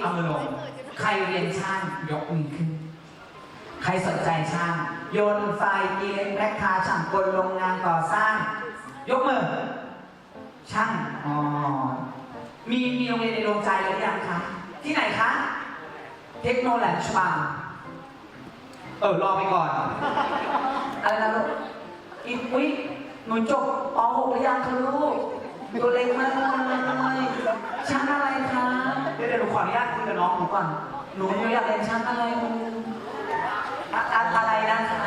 เอามือลง ใครเรียนช่างยกมือขึ้น ใครสนใจช่างโยนต์ไฟเกียร์แบ็คคาช่างกลโรงงานก่อสร้าง ยกมือ ช่าง อ๋อ มีมีโรงเรียนในดวงใจแล้วหรือยังคะ ที่ไหนคะ เทคโนโลยีบางเออ รอไปก่อน อะไรนะลูกอีกวิหนูจบป .6 หรือยังคะลูกตัวเล็กมากเลยชั้นอะไรคะ เดี๋ยวเดี๋ยวหนูขออนุญาตคุยกับน้องหนูก่อน หนูอยากเรียนชั้นอะไรอะอะไรนะคะ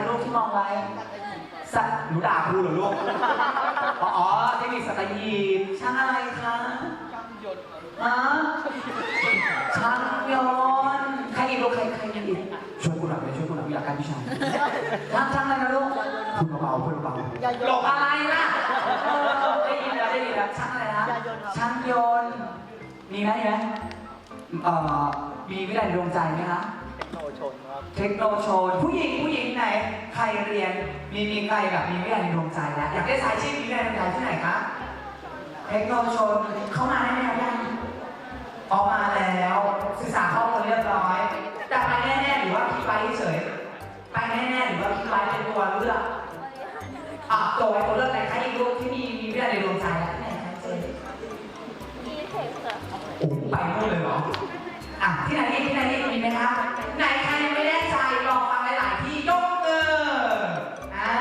คะลูกที่มองไว้สักหนูด่าครูเหรอลูก อ๋ออ๋อเทคนิคสัตยีช่างอะไรคะฮะช่างยนต์ใครอีกลูกใครใครยังอีกช่วยกูหน่อยไหมช่วยกูหน่อยอยากการวิชาช่างช่างอะไรนะลูกพูดเบาๆพูดเบาๆหลบอะไรล่ะเออได้ยินแล้วได้ยินแล้วช่างอะไรนะช่างยนต์มีไหมมีไหมเอ่อมีวิทยาลัยดวงใจไหมคะโน ชนครับ เทคโนโชนผู้หญิงผู้หญิงไหน ใครเรียนมีมีใครแบบมีวิทยาลัยในดวงใจแล้วอยากได้สายชีพมีวิทยาลัยในดวงใจที่ไหนคะเทคโนโชนเข้ามาได้ไหมครับยังออกมาแล้วศึกษาข้อมูลเรียบร้อยแต่ไปแน่ๆหรือว่าคิดไว้เฉยไปแน่ๆหรือว่าคิดไว้เป็นตัวเลือกอะตัวไว้ตัวเลือกไหนใครอีกรูปที่มีมีวิทยาลัยในดวงใจแล้วที่ไหนคะเจนอีเทคค่ะโอ้โหไปนู่นเลยเหรอ อะที่ไหนอีกที่ไหนอีกมีไหมคะไหนใครยังไม่แน่ใจลองฟังหลายๆที่ยกมืออ่า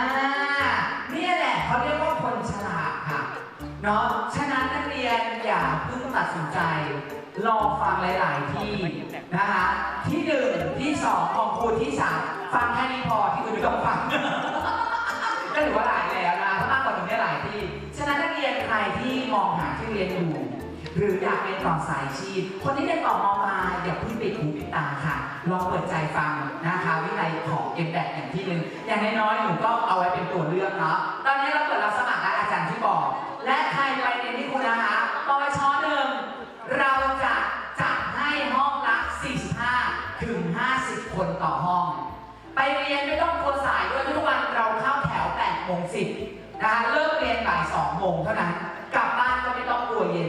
เนี่ยแหละเขาเรียกว่าคนฉลาดค่ะเนาะฉะนั้นนักเรียนอย่าเพิ่งตัดสินใจลองฟังหลาย ๆ ที่นะคะที่หนึ่งที่สองของครูที่สามฟังแค่นี้พอที่อื่นไม่ต้องฟังก็ถือว่าหลาย หรือยากเรียนต่อสายชีพ คนที่เรียนต่อมปลายอย่าเพิ่งปิดหูปิดตาค่ะ ลองเปิดใจฟังนะคะวิทยของเอ็มแบกอย่างที่หนึ่งอย่างน้อยๆหนูก็เอาไว้เป็นตัวเลือกเนาะตอนนี้เราเปิดรับสมัครแล้วอาจารย์ที่บอก และใครไปเรียนที่คุณนะคะปวชหนึ่งเราจะจัดให้ห้องละ 45 ถึง 50 คนต่อห้อง ไปเรียนไม่ต้องกลัวสายด้วยทุกวันเราเข้าแถว8โมง10นะคะเลิกเรียนบ่าย2โมงเท่านั้นกลับบ้านก็ไม่ต้องกลัวเย็น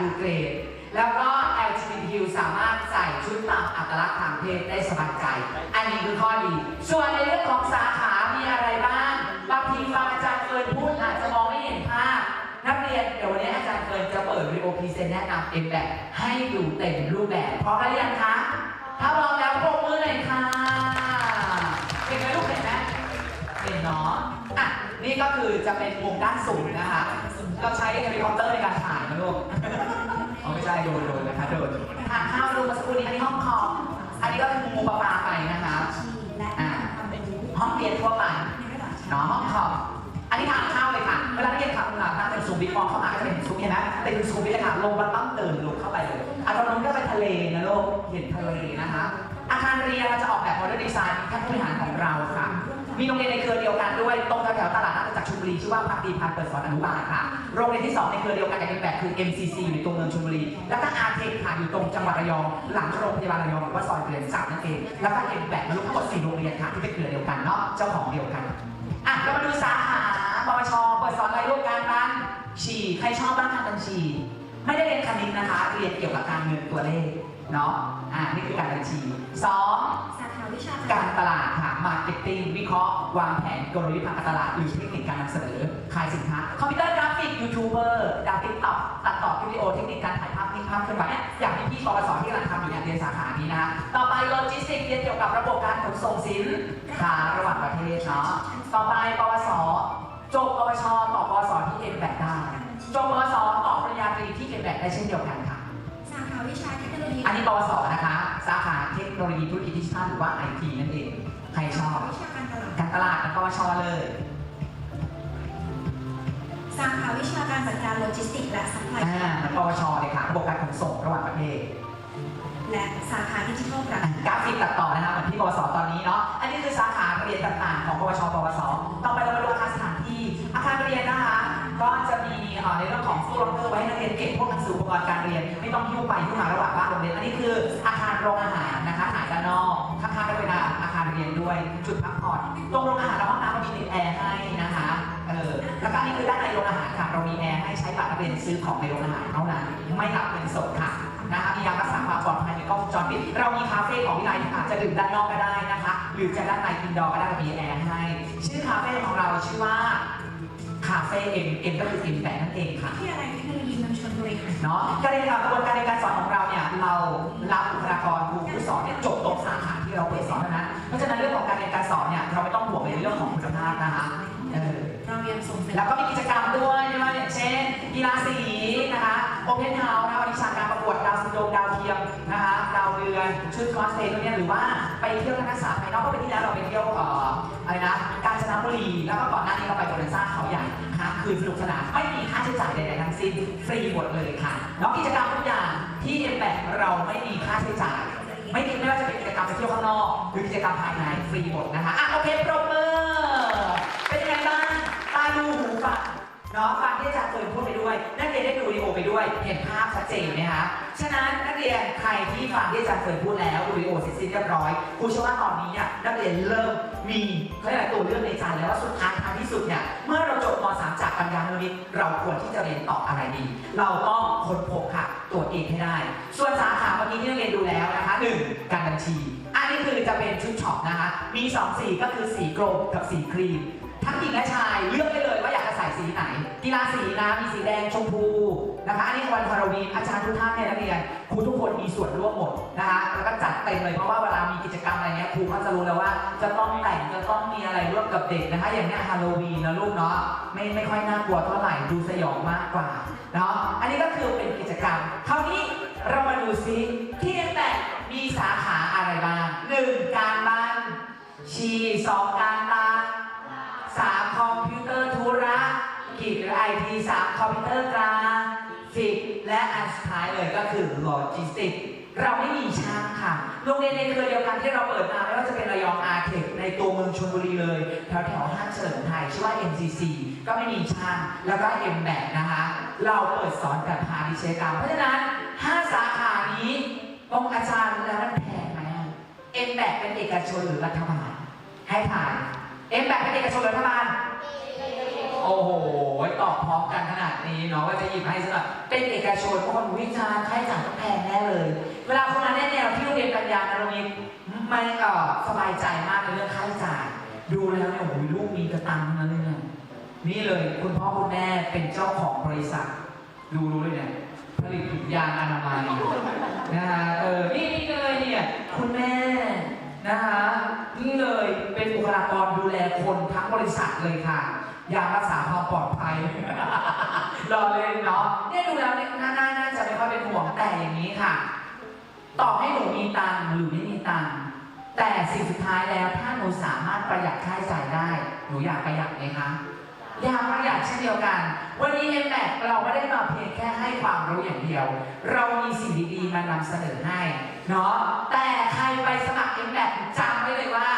ดูเกรด แล้วก็ LGBTQ สามารถใส่ชุดตามอัตลักษณ์ทางเพศได้สบายใจ อันนี้คือข้อดี ส่วนในเรื่องของสาขา มีอะไรบ้าง บางทีฟังอาจารย์เฟินพูดอาจจะมองไม่เห็นภาพ นักเรียนเดี๋ยววันนี้อาจารย์เฟินจะเปิดวิดีโอพรีเซนต์แนะนำเอ็มแบบให้ดูเต็มรูปแบบพร้อมแล้วยังคะ ถ้าพร้อมแล้วปรบมือเลยค่ะเห็นไหมลูกเห็นไหมเห็นเนาะอะ นี่ก็คือจะเป็นมุมด้านสูงนะคะเราใช้เฮลิคอปเตอร์ในการถ่ายนะลูกเอาไม่ใช่โดนโดนนะคะโดนทานข้าวดูเมาสักครู่นี้อันนี้ห้องคอมอันนี้ก็คือมุมปลาปลาไปนะคะอ่าห้องเรียนทั่วไปเนาะห้องคอมอันนี้ทานข้าวเลยค่ะ เวลานักเรียนขับหลังนั่งเป็นซูมบิ๊กมองเข้ามาก็จะเป็นซูมเห็นไหมเป็นซูมบิ๊กเลยค่ะลงมาต้องเดินลงเข้าไปเลยอะตรงนั้นก็เป็นทะเลนะลูกเห็นทะเลนะคะอาคารเรียนเราจะออกแบบโมเดิร์นดีไซน์ท่านผู้บริหารของเราค่ะ มีโรงเรียนในเครือเดียวกันด้วย ตรงแถวๆตลาดนัดจากรชุมบุรีชื่อว่าพักดีพันเปิดสอนอนุบาลค่ะ โรงเรียนที่ 2 ในเครือเดียวกันกับเป็นแบบคือ MCC อยู่ตรงเมืองชลบุรี แล้วก็อาเทคค่ะอยู่ตรงจังหวัดระยอง หลังโรงพยาบาลระยองหรือว่าซอยเกรียนสามนั่นเอง แล้วก็เอ็มแบบมาลูกทั้งหมด4โรงเรียนค่ะที่เป็นเครือเดียวกันเนาะ เจ้าของเดียวกัน อะเรามาดูสาขาปวชเปิดสอนอะไรลูกการบ้านฉี่ใครชอบบ้างทำบัญชี ไม่ได้เรียนคณิตนะคะ เรียนเกี่ยวกับการเงินตัวเลขเนาะ อ่า นี่คือการบัญชีสองส วิชาการตลาดค่ะมาร์เก็ตติ้งวิเคราะห์ วางแผนกลยุทธ์ทางการตลาดหรือเทคนิคการนำเสนอขายสินค้า คอมพิวเตอร์กราฟิกยูทูบเบอร์ดาวติ๊กต็อกตัดต่อวิดีโอเทคนิคการถ่ายภาพนิ่งภาพเคลื่อนไหวเนี่ยอย่างที่พี่ปวสที่กำลังทำอยู่เนี่ยเรียนสาขานี้นะต่อไปโลจิสติกส์เรียนเกี่ยวกับระบบการขนส่งสินค้าระหว่างประเทศเนาะต่อไปปวสจบปวชต่อปวสที่เอ็นแบบได้จบปวสต่อปริญญาตรีที่เอ็นแบบได้เช่นเดียวกันค่ะสาขาวิชาเทคโนโลยีอันนี้ปวสนะคะ สาขา โนโลยีธุรกิจดิจิทัลหรือว่าไอทีนั่นเอง ใครชอบวิชาการตลาดการตลาดกับปวชเลยสสาขาวิชาการจัดการโลจิสติกส์และซัพพลายอ่าเหมือนปวชเลยค่ะระบบการขนส่งระหว่างประเทศ และสาขาดิจิทัลกราอะฟิกกราฟิกตัดต่อนะคะเหมือนที่ปวสตอนนี้เนาะ อันนี้คือสาขาเรียนต่างๆ ของปวชปวสต่อไปเรามาดูอาคารสถานที่ อาคารเรียนนะคะ ก็จะมีเอ่อในเรื่องของฟู้ดล็อกเกอร์ไว้ให้นักเรียนเก็บพวกหนังสืออุปกรณ์การเรียน ไม่ต้องหิ้วไปหิ้วมาระหว่างบ้านโรงเรียน อันนี้คืออาคารโรงอาหารนะคะอาหาร ด้วย จุดพักผ่อนตรงโรงอาหารและห้องน้ำก็มีติดแอร์ให้นะคะเออแล้วก็อันนี่คือด้านในโรงอาหารค่ะเรามีแอร์ให้ใช้บัตรนักเรียนซื้อของในโรงอาหารเท่านั้นไม่รับเงินสดค่ะนะคะมียามรักษาความปลอดภัยในกล้องวงจรปิดเรามีคาเฟ่ของวิไลอาจจะดื่มด้านนอกก็ได้นะคะ หรือจะด้านในอินดอร์ก็ได้มีแอร์ให้ ชื่อคาเฟ่ของเราชื่อว่าคาเฟ่เอ็มเอ็มก็คือเอ็มแปนั่นเองค่ะที่อะไรเทคโนโลยีเมืองชลบุรีค่ะเนาะการเรียนการกระบวนการเรียนการสอนของเราเนี่ยเรารับ เพลย์เนี่ยหรือว่าไปเที่ยวทัศนศึกษาภายนอกก็ไปที่แล้วเราไปเที่ยวเอ่ออะไรนะกาญจนบุรีแล้วก็ก่อนหน้านี้เราไปโบนันซ่าเขาใหญ่นะคะคืนสนุกสนานไม่มีค่าใช้จ่ายใดๆทั้งสิ้นฟรีหมดเลยค่ะแล้วกิจกรรมทุกอย่างที่เอ็มแบเราไม่มีค่าใช้จ่ายไม่มีไม่ว่าจะเป็นกิจกรรมไปเที่ยวข้างนอกหรือกิจกรรมภายในฟรีหมดนะคะอะโอเคปรบมือเป็นยังไงบ้างตาดูหูฟังเนาะฟังที่อาจารย์เฟิร์นพูดไปด้วย ได้ดูวิดีโอไปด้วย เห็นภาพชัดเจนไหมคะฉะนั้นนักเรียนใครที่ฟังที่อาจารย์เฟิร์นพูดแล้วดูวิดีโอเสร็จสิ้นเรียบร้อยครูเชื่อว่าตอนนี้เนี่ยนักเรียนเริ่มมีเขาเรียกตัวเลือกในใจแล้วว่าสุดท้ายท้ายที่สุดเนี่ยเมื่อเราจบม .3 จากปัญญาโนริตเราควรที่จะเรียนต่ออะไรดี เราต้องค้นพบค่ะตัวเองให้ได้ ส่วนสาขาเมื่อกี้ที่นักเรียนดูแล้วนะคะหนึ่งการบัญชี อันนี้คือจะเป็นชุดช็อปนะคะมีสองสีก็คือสีกรมกับสีครีมทั้งหญิงและชายเลือกได้เลยว่าอยาก สีไหน กีฬาสีนะมีสีแดงชมพูนะคะอันนี้วันฮาโลวีนอาจารย์ทุกท่านเนี่ยนักเรียนครูทุกคนมีส่วนร่วมหมดนะคะแล้วก็จัดเต็มเลยเพราะว่าเวลามีกิจกรรมอะไรเงี้ยครูก็จะรู้แล้วว่าจะต้องแต่งจะต้องมีอะไรร่วมกับเด็กนะคะ อย่างเนี้ยฮาโลวีนนะลูกเนาะไม่ไม่ค่อยน่ากลัวเท่าไหร่ดูสยองมากกว่าเนาะอันนี้ก็คือเป็นกิจกรรมคราวนี้เรามาดูซิที่เอ็นแบมีสาขาอะไรบ้างหนึ่งการบ้านชีสองการตา คอมพิวเตอร์กลางฟิกและอันสุดท้ายเลยก็คือโลจิสติกเราไม่มีช่างค่ะ โรงเรียนในเครือเดียวกันที่เราเปิดมาไม่ว่าจะเป็นระยองอาร์เทคในตัวเมืองชลบุรีเลยแถวแถวๆห้างเฉลิมไทยชื่อว่า MCC ก็ไม่มีช่างแล้วก็ M แบนะคะ เราเปิดสอนแบบพาณิชยกรรมเพราะฉะนั้น 5 สาขานี้องค์อาจารย์แล้วมันแพงไหมเอ็มแบเป็นเอกชนหรือรัฐบาลให้ถ่ายเอ็มแบเป็นเอกชนหรือรัฐบาลโอ้โห ตอบพร้อมกันขนาดนี้เนาะว่าจะหยิบให้สำหรับเป็นเอกชนเพราะคนวิจารณ์ค่าใช้จ่ายต้องแพงแน่เลย เวลาคนมาแนะแนวที่โรงเรียนปัญญานารงนี้ไม่เอ่อสบายใจมากในเรื่องค่าใช้จ่ายดูแล้วเนี่ยโอ้โหลูกมีกระตั้งนั้นเลยเนี่ยนี่เลยคุณพ่อคุณแม่เป็นเจ้าของบริษัท ดูรู้เลยเนี่ยผลิตถุงยางอนามัยนะฮะเออนี่นี่เลยเนี่ยคุณแม่นะคะนี่เลยเป็นบุคลากรดูแลคนทั้งบริษัทเลยค่ะ ยามรักษาความปลอดภัย รอเลยเนาะเนี่ยดูแล้วเนี่ยน่าน่าน่าจะไม่ค่อยเป็นห่วงแต่อย่างนี้ค่ะ ต่อให้หนูมีตังค์หรือไม่มีตังค์แต่สิ่งสุดท้ายแล้วถ้าหนูสามารถประหยัดค่าใช้จ่ายได้ หนูอยากประหยัดไหมคะอยากประหยัดเช่นเดียวกัน วันนี้เอ็มแบเราไม่ได้มาเพียงแค่ให้ความรู้อย่างเดียว เรามีสิ่งดีๆมานำเสนอให้เนาะแต่ใครไปสมัครเอ็มแบจำไว้เลยว่า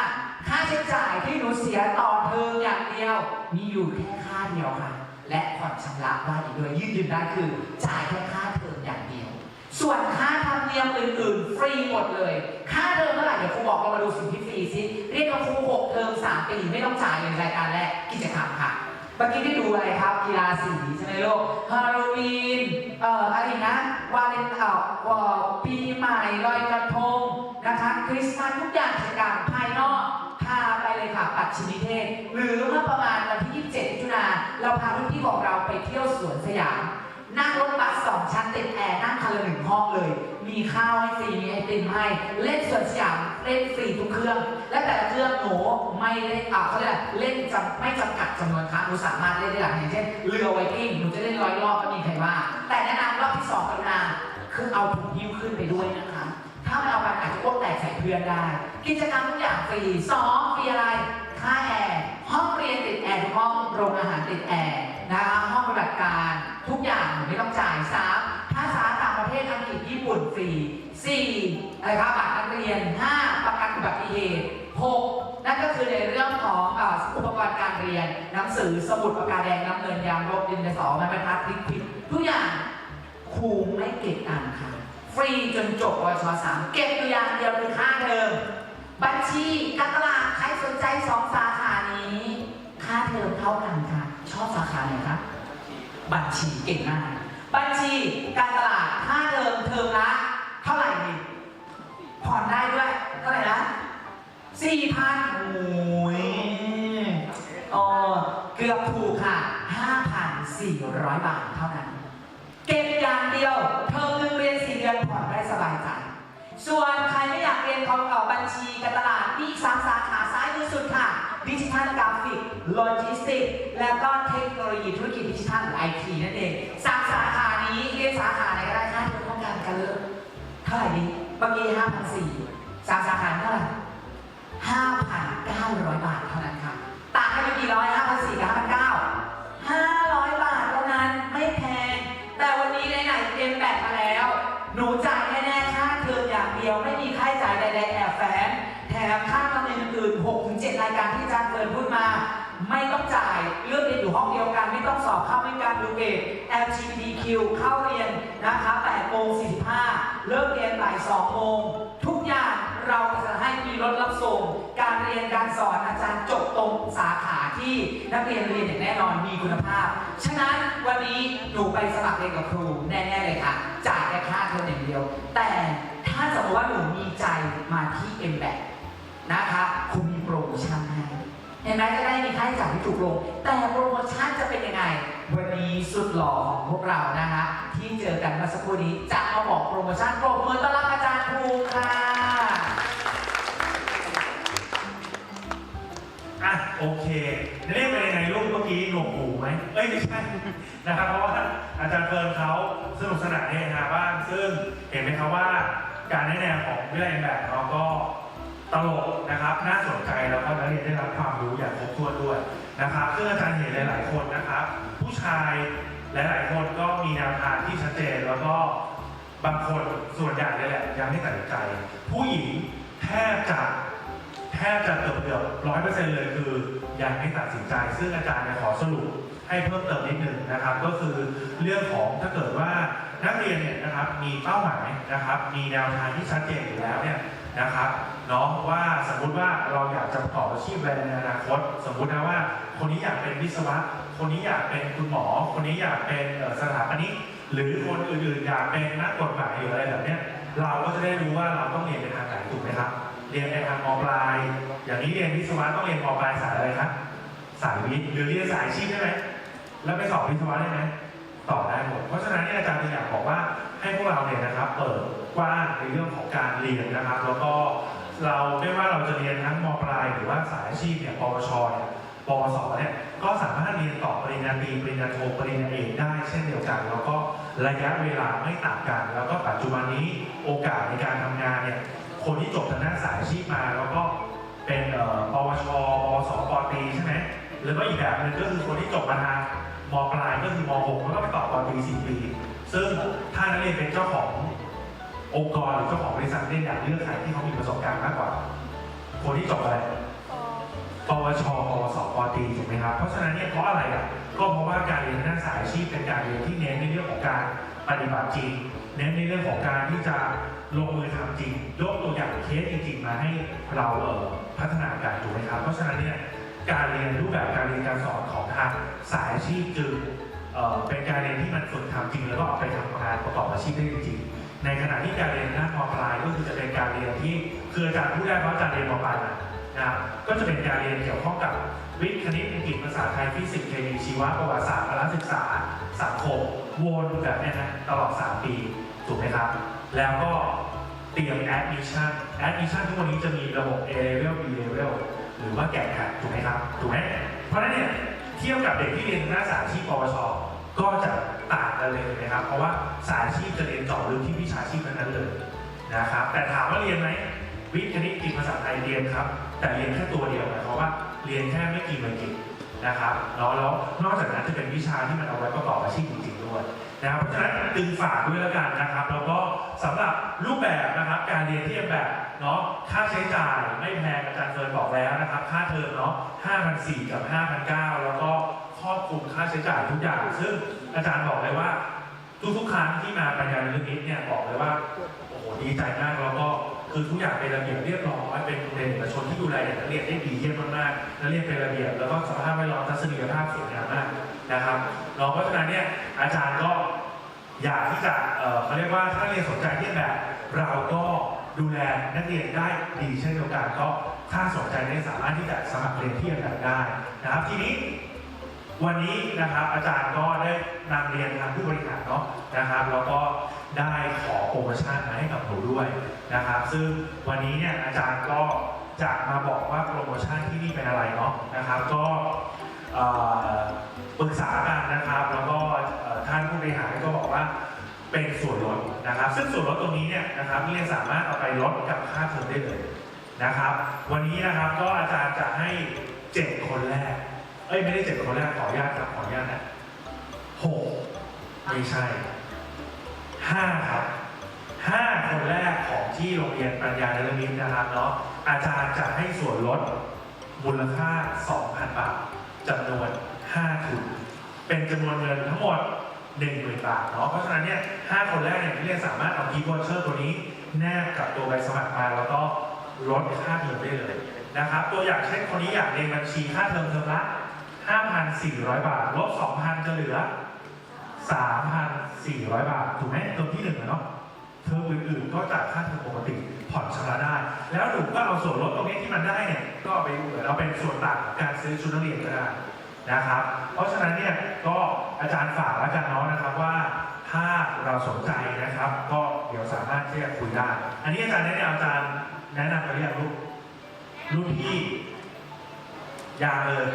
ใช้จ่ายที่หนูเสียต่อเทอมอย่างเดียว มีอยู่แค่ค่าเดียวค่ะ และผ่อนชำระบ้านอีกด้วยยืดยืนได้คือ จ่ายแค่ค่าเทอมอย่างเดียว ส่วนค่าธรรมเนียมอื่นๆ ฟรีหมดเลย ค่าเทอมเท่าไหร่เดี๋ยวครูบอกเรามาดูสิ่งที่ฟรีสิเรียกว่าครูหกเทอมสามปีไม่ต้องจ่ายเลยรายการแรกกิจกรรมค่ะเมื่อกี้ได้ดูอะไรครับกีฬาสีใช่ไหมลูกฮาโลวีนเอ่ออะไรนะวาเลนเอ่อปีใหม่ลอยกระทงนะคะคริสต์มาสทุกอย่างกิจกรรมภายนอก พาไป ชินิเทศ หรือเมื่อประมาณวันที่ 27มิถุนาเราพารุ่นพี่ของเราไปเที่ยวสวนสยาม นั่งรถบัสสองชั้นติดแอร์นั่งคันละหนึ่งห้องเลย มีข้าวให้ฟรีมีไอติมให้เล่นสวนสยามเล่นฟรีทุกเครื่อง และแต่ละเครื่องหนูไม่เล่นอ่าเขาเรียกอะไรเล่นจำไม่จำกัดจำนวนครั้งหนูสามารถเล่นได้หลายอย่างเช่นเรือไวกิ้งหนูจะเล่นร้อยรอบก็มีใครว่า แต่แนะนำรอบที่สองกรุณาคือเอาถุงยิ้วขึ้นไปด้วยนะคะถ้าไม่เอาไปอาจจะอ้วกแตกใส่เพื่อนได้ กิจกรรมทุกอย่างฟรีสองฟรีอะไร ค่าแอร์ห้องเรียนติดแอร์ทุกห้องโรงอาหารติดแอร์นะคะห้องปฏิบัติการทุกอย่างไม่ต้องจ่ายสามภาษาต่างประเทศอังกฤษญี่ปุ่นฟรีสี่อะไรครับบัตรนักเรียนห้าประกันอุบัติเหตุหกนั่นก็คือในเรื่องของอุปกรณ์การเรียนหนังสือสมุดปากกาแดงน้ำเงินยางลบดินสอไม้บรรทัดพลิกผิดทุกอย่างครูไม่เก็บตังค์ค่ะ ฟรีจนจบวชสามเก็บตัวอย่างเดียวคือค่าเทอมบัญชีการตลาด สนใจสองสาขานี้ ค่าเทอมเท่ากันค่ะ ชอบสาขาไหนคะบัญชีเก่งมาก บัญชีการตลาดค่าเทอมเทอมละเท่าไหร่ดีผ่อนได้ด้วยเท่าไหร่นะสี่พันโอ้ยอ๋อเกือบถูกค่ะ5,400บาทเท่านั้น เก็บอย่างเดียว เทอมหนึงเรียนสี่เดือนผ่อนได้สบายใจส่วนใครไม่อยากเรียนคอมเก่าบัญชีการตลาดมีสามสาขา คือสุดค่ะดิจิทัลกราฟิกโลจิสติก แล้วก็เทคโนโลยีธุรกิจดิจิทัลหรือไอทีนั่นเองสามสาขานี้เรียนสาขาไหนก็ได้ค่าเทอมต้องการกันเลยเท่าไหร่ดีเมื่อกี้ห้าพันสี่สามสาขาเท่าไหร่ห้าพันเก้าร้อยบาทเท่านั้นค่ะต่างกันไปกี่ร้อยห้า 2โมงทุกอย่างเราจะให้มีรถรับส่ง การเรียนการสอนอาจารย์จบตรงสาขาที่นักเรียนเรียนอย่างแน่นอนมีคุณภาพ ฉะนั้นวันนี้หนูไปสมัครเรียนกับครูแน่ๆเลยค่ะจ่ายแค่ค่าเทอมอย่างเดียว แต่ถ้าสมมติว่าหนูมีใจมาที่ m b a c นะคะคุณมีโปรโมชั่นให้เห็นไหมจะได้มีค่าใช้จ่ายที่ถูกลง แต่โปรโมชั่นจะเป็นยังไง วันนี้สุดหล่อของพวกเรานะคะ ที่เจอกันเมื่อสักครู่นี้จะมาบอกโปรโมชั่นปรบมือต้อนรับอาจารย์ครูค่ะอะโอเคเรียกเป็นยังไงลูกเมื่อกี้หนวกหูไหมเอ้ยไม่ใช่นะครับเพราะว่าอาจารย์เฟิร์นเขาสนุกสนานเฮฮาบ้างซึ่งเห็นไหมครับว่าการแนะนวของวิทยาลัยแบบเราก็ตลกนะครับ น่าสนใจแล้วก็นักเรียนได้รับความรู้อย่างครบถ้วนด้วย นะครับซึ่งอาจารย์เห็นหลาย ๆ คนนะครับ ผู้ชายหลาย ๆ คนก็มีแนวทางที่ชัดเจนแล้วก็บางคนส่วนใหญ่เลยแหละยังไม่ตัดสินใจ ผู้หญิงแทบจะแทบจะเกือบเกือบร้อยเปอร์เซ็นต์เลยคือยังไม่ตัดสินใจ ซึ่งอาจารย์เนี่ยขอสรุปให้เพิ่มเติมนิดหนึ่งนะครับ ก็คือเรื่องของถ้าเกิดว่านักเรียนเนี่ยนะครับมีเป้าหมายนะครับ มีแนวทางที่ชัดเจนอยู่แล้วเนี่ย นะครับเนาะว่าสมมุติว่าเราอยากจะประกอบอาชีพอะไรในอนาคต สมมุตินะว่า คนนี้อยากเป็นวิศวะ คนนี้อยากเป็นคุณหมอ คนนี้อยากเป็นสถาปนิกหรือคนอื่นๆอยากเป็นนักกฎหมายหรืออะไรแบบเนี้ยเราก็จะได้รู้ว่าเราต้องเรียนในทางไหนถูกไหมครับ เรียนในทางมปลาย อย่างนี้เรียนวิศวะต้องเรียนมปลายสายอะไรครับสายวิทย์หรือเรียนสายชีพได้ไหมแล้วไปสอบวิศวะได้ไหมตอบได้หมดเพราะฉะนั้นเนี่ยอาจารย์เลยอยากบอกว่าให้พวกเราเนี่ยนะครับเปิด ว้างในเรื่องของการเรียนนะครับ แล้วก็เราไม่ว่าเราจะเรียนทั้งมปลายหรือว่าสายอาชีพเนี่ยปวชเนี่ยปวสเนี่ยก็สามารถเรียนต่อปริญญาตรีปริญญาโทปริญญาเอกได้เช่นเดียวกัน แล้วก็ระยะเวลาไม่ต่างกัน แล้วก็ปัจจุบันนี้โอกาสในการทำงานเนี่ยคนที่จบทางด้านสายอาชีพมา แล้วก็เป็นปวชปวสปตรีใช่ไหมหรือว่าอีกแบบหนึงก็คือคนที่จบมาทางมปลายก็คือมหกแล้วก็ไปต่อปตรีสี่ปี ซึ่งถ้านักเรียนเป็นเจ้าของ องค์กรหรือเจ้าของบริษัทเนี่ยอยากเลือกใครที่เขามีประสบการณ์มากกว่า คนที่จบอะไรปวชปวสปตรีถูกไหมครับ เพราะฉะนั้นเนี่ยเพราะอะไรอะ ก็เพราะว่าการเรียนทางด้านสายอาชีพเป็นการเรียนที่เน้นในเรื่องของการปฏิบัติจริง เน้นในเรื่องของการที่จะลงมือทำจริง ยกตัวอย่างเคสจริง ๆ มาให้เราเอ่อพัฒนาการถูกไหมครับ เพราะฉะนั้นเนี่ยการเรียนรูปแบบการเรียนการสอนของทางสายอาชีพจึงเอ่อเป็นการเรียนที่มันฝึกทำจริง แล้วก็เอาไปทำงานประกอบอาชีพได้จริงๆ ในขณะที่การเรียนด้ามปลายก็คือจะเป็นการเรียนที่คืออาจารย์พูดได้ราะอาจารย์เรียนมปลายนะครับก็จะเป็นการเรียนเกี่ยวข้องกับวิทย์คณิตอังกฤษภาษาไทยฟิสิกส์เคมีชีวะประวัติศาสตร์พละศึกษาสังคมวนแบบเนี้ยนะตลอด 3 ปีถูกไหมครับ แล้วก็เตรียม admission admission ทุกวันนี้จะมีระบบ A level B level หรือว่าแกะแพดถูกไหมครับถูกไหมเพราะนั้นเนี่ยเทียบกับเด็กที่เรียนหน้าสายอาชีพปวช ก็จะต่างกันเลยถูกไหมครับ เพราะว่าสายชีพจะเรียนเจาะลึกที่วิชาชีพนั้นๆเลยนะครับ แต่ถามว่าเรียนไหมวิทย์คณิตอังภาษาไทยเรียนครับ แต่เรียนแค่ตัวเดียวหมายความว่าเรียนแค่ไม่กี่หน่วยกิจนะครับเนาะแล้วนอกจากนั้นจะเป็นวิชาที่มันเอาไว้ประกอบอาชีพจริงๆด้วยนะครับเพราะฉะนั้นตึงฝากด้วยแล้วกันนะครับ แล้วก็สำหรับรูปแบบนะครับการเรียนเที่แบบเนาะค่าใช้จ่ายไม่แพงอาจารย์เฟิร์นบอกแล้วนะครับ ค่าเทอมเนาะ5,400กับ5,900แล้วก็ ครอบคลุมค่าใช้จ่ายทุกอย่าง ซึ่งอาจารย์บอกเลยว่า ทุกๆครั้งที่มาปัญญาเรื่องนี้เนี่ยบอกเลยว่าโอ้โหดีใจมากแล้วก็คือทุกอย่างเป็นระเบียบเรียบร้อยเป็นโรงเรียนเอกชนที่ดูแลนักเรียนได้ดีเยี่ยมมากๆนักเรียนเป็นระเบียบ แล้วก็สภาพแวดล้อมทัศนียภาพสวยงามมากนะครับเนาะเพราะฉะนั้นเนี่ยอาจารย์ก็อยากที่จะเขาเรียกว่าถ้าเรียนสนใจที่แบบ เราก็ดูแลนักเรียนได้ดีเช่นเดียวกันก็ถ้าสนใจเนี่ยสามารถที่จะสมัครเรียนที่แบบได้นะครับทีนี้ วันนี้นะครับอาจารย์ก็ได้นำเรียนทางผู้บริหารเนาะนะครับแล้วก็ได้ขอโปรโมชั่นมาให้กับหนูด้วยนะครับ ซึ่งวันนี้เนี่ยอาจารย์ก็จะมาบอกว่าโปรโมชั่นที่นี่เป็นอะไรเนาะนะครับ ก็ปรึกษากันนะครับ แล้วก็ท่านผู้บริหารก็บอกว่าเป็นส่วนลดนะครับ ซึ่งส่วนลดตรงนี้เนี่ยนะครับเรียนสามารถเอาไปลดกับค่าเทอมได้เลยนะครับ วันนี้นะครับก็อาจารย์จะให้เจ็ดคนแรก เอ้ยไม่ได้เจ็ดคนแรกขออนุญาตครับขออนุญาตนะหกไม่ใช่ห้าครับห้าคนแรกของที่โรงเรียนปัญญาเนรมิตนะครับเนาะอาจารย์จะให้ส่วนลดมูลค่า 2,000 บาทจำนวน 5 ทุน เป็นจำนวนเงินทั้งหมด 10,000 บาทเนาะเพราะฉะนั้นเนี่ย5คนแรกเนี่ยนักเรียนสามารถเอากีบวอเชอร์ตัวนี้แนบกับตัวใบสมัครมาแล้วก็ลดค่าเทอมได้เลยนะครับ ตัวอย่างเช่นคนนี้อยากเรียนบัญชีค่าเทอมเทอมละ 5,400 บาท ลบ 2,000 จะเหลือ 3,400 บาท ถูกไหมเทอมที่หนึ่งเนาะเทอมอื่นๆก็จ่ายค่าเทอมปกติผ่อนชำระได้ แล้วหนูก็เอาส่วนลดตรงนี้ที่มันได้เนี่ย ก็ไปเหมือนเอาเป็นส่วนต่างการซื้อชุดนักเรียนก็ได้นะครับ เพราะฉะนั้นเนี่ยก็อาจารย์ฝากแล้วกันเนาะนะครับว่าถ้าเราสนใจนะครับ ก็เดี๋ยวสามารถที่จะคุยได้ อันนี้อาจารย์แนะนำอาจารย์แนะนำไปเรียกลูกรุ่นพี่ยาเลย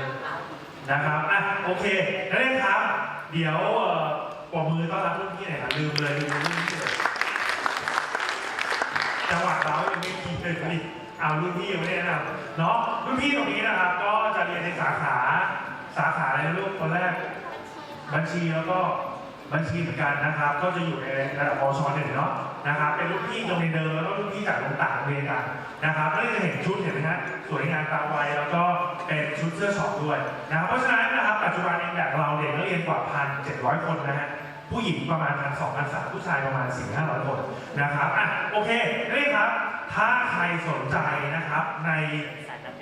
นะครับอะโอเคนักเรียนครับ เดี๋ยวเอ่อปรบมือต้อนรับรุ่นพี่หน่อยครับลืมเลยลืมรุ่นพี่เลยจังหวะเรายังไม่คีดเลยนี่เอารุ่นพี่ยังไม่ได้แนะนำเนาะรุ่นพี่ตรงนี้นะครับ ก็จะเรียนในสาขาสาขาอะไรลูกคนแรก บัญชีแล้วก็ บัญชีเหมือนกันนะครับ ก็จะอยู่ในระดับปชหนึ่งเนาะนะครับ เป็นรุ่นพี่โรงเรียนเดิมแล้วก็รุ่นพี่จากโรงต่างโรงเรียนกันนะครับแล้วจะเห็นชุดเห็นไหมฮะสวยงามตามวัยแล้วก็เป็นชุดเสื้อช็อปด้วยนะครับเพราะฉะนั้นนะครับปัจจุบันเองแบบเราเด็กนักเรียนกว่าพันเจ็ดร้อยคนนะฮะผู้หญิงประมาณพันสองพันสามผู้ชายประมาณสี่ห้าร้อยคนนะครับอะโอเคนักเรียนครับ ถ้าใครสนใจนะครับใน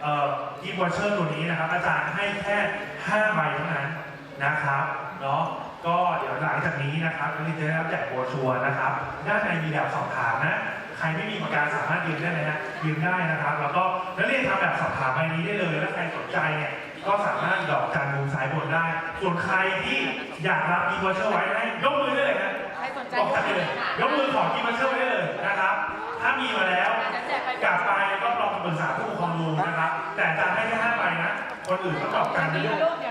เอ่อกีบวอเชอร์ตัวนี้นะครับ อาจารย์ให้แค่5ใบเท่านั้นนะครับเนาะ ก็เดี๋ยวหลังจากนี้นะครับนักเรียนจะได้รับแจกโบรชัวร์นะครับด้านในมีแบบสอบถามนะ ใครไม่มีปากกาสามารถยืมได้เลยนะยืมได้นะครับ แล้วก็นักเรียนทำแบบสอบถามใบนี้ได้เลยแล้วใครสนใจเนี่ยก็สามารถดอกจันมุมซ้ายบนได้ ส่วนใครที่อยากรับอีเวอร์เชอร์ไว้ได้ยกมือได้เลยนะใครสนใจบอกได้เลยยกมือขออีเวอร์เชอร์ไว้ได้เลยนะครับ ถ้ามีมาแล้วจะแจกไปกลับไปก็ลองปรึกษาผู้ปกครองดูนะครับ แต่จะให้แค่ห้าใบนะ คนอื่นต้องดอกจันมีด้วยลูก